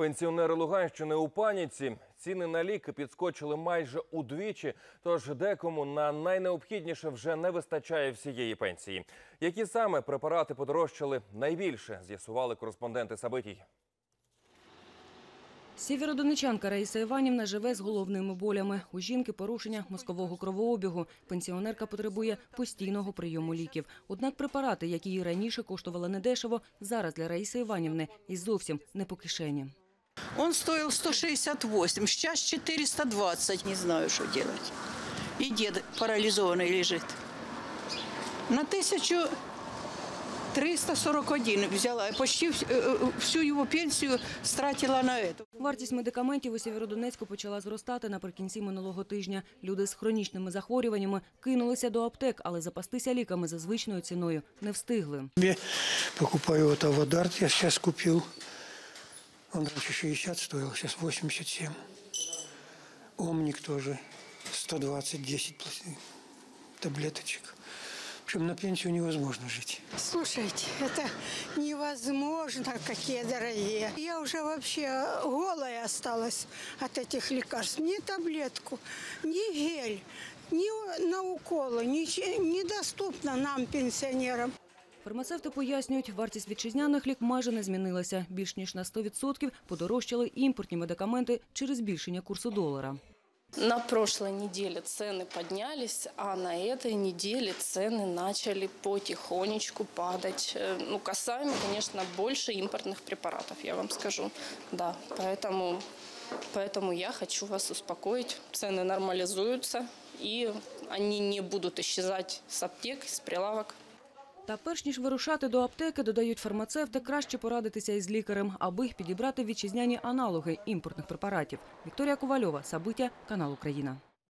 Пенсіонери Луганщини у паніці. Ціни на ліки підскочили майже удвічі. Тож декому на найнеобхідніше вже не вистачає всієї пенсії. Які саме препарати подорожчали найбільше, з'ясували кореспонденти Сабитій. Сєвєродонечанка Раїса Іванівна живе з головними болями. У жінки порушення мозкового кровообігу. Пенсіонерка потребує постійного прийому ліків. Однак препарати, які їй раніше коштували недешево, зараз для Раїси Іванівни і зовсім не по кишені. Он стоил 168, сейчас 420. Не знаю, что делать. И дед парализованный лежит. На 1341 взяла. Я почти вс- э, э, всю его пенсию стратила на это. Вартість медикаментів у Сєвєродонецьку почала зростати наприкінці минулого тижня. Люди з хронічними захворюваннями кинулися до аптек, але запастися ліками за звичною ціною не встигли. Я покупаю вот Аводарт, я сейчас купил. Он раньше 60 стоил, сейчас 87. Омник тоже 120, 10 плас- таблеточек. В общем, на пенсию невозможно жить. Слушайте, это невозможно, какие дорогие. Я уже вообще голая осталась от этих лекарств. Ни таблетку, ни гель, ни на уколы, недоступно нам, пенсионерам. Фармацевти пояснюють, вартість вітчизняних лік майже не змінилася. Більш ніж на 100% подорожчали імпортні медикаменти через збільшення курсу долара. На прошлой неделе цены поднялись, а на этой неделе цены начали потихонечку падать. Э, Ну, касаемо, конечно, больше импортных препаратов, я вам скажу. Да, поэтому, поэтому я хочу вас успокоить. Цены нормализуются, и они не будут исчезать с аптек, с прилавок. Та перш ніж вирушати до аптеки, додають фармацевти, краще порадитися із лікарем, аби підібрати вітчизняні аналоги імпортних препаратів. Вікторія Ковальова, Сабиття, канал Україна.